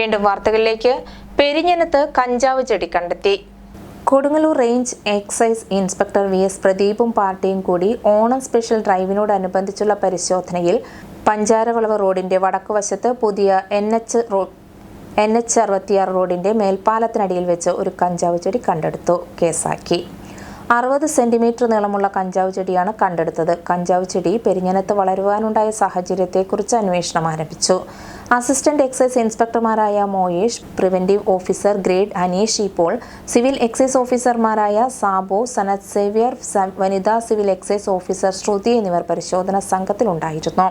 വീണ്ടും വാർത്തകളിലേക്ക് പെരിഞ്ഞനത്ത് കഞ്ചാവ് ചെടി കണ്ടെത്തി. Kodungallur range excise inspector V S പ്രദീപും പാർട്ടിയും കൂടി ഓണം സ്പെഷ്യൽ ഡ്രൈവിനോടനുബന്ധിച്ചുള്ള പരിശോധനയിൽ പഞ്ചാരവളവ് റോഡിന്റെ വടക്കുവശത്ത് പുതിയ എൻ എച്ച് എൻ എച്ച് അറുപത്തിയാറ് റോഡിന്റെ മേൽപ്പാലത്തിനടിയിൽ വെച്ച് ഒരു കഞ്ചാവ് ചെടി കണ്ടെടുത്തു. കേസാക്കി. അറുപത് സെന്റിമീറ്റർ നീളമുള്ള കഞ്ചാവ് ചെടിയാണ് കണ്ടെടുത്തത്. കഞ്ചാവ് ചെടി പെരിഞ്ഞനത്ത് വളരുവാനുണ്ടായ സാഹചര്യത്തെക്കുറിച്ച് അന്വേഷണം ആരംഭിച്ചു. Assistant excise ഇൻസ്പെക്ടർമാരായ Moyesh preventive officer grade Aneesh ഇപ്പോൾ സിവിൽ എക്സൈസ് ഓഫീസർമാരായ സാബോ സനത് സേവ്യർ വനിതാ സിവിൽ എക്സൈസ് ഓഫീസർ ശ്രുതി എന്നിവർ പരിശോധന സംഘത്തിലുണ്ടായിരുന്നു.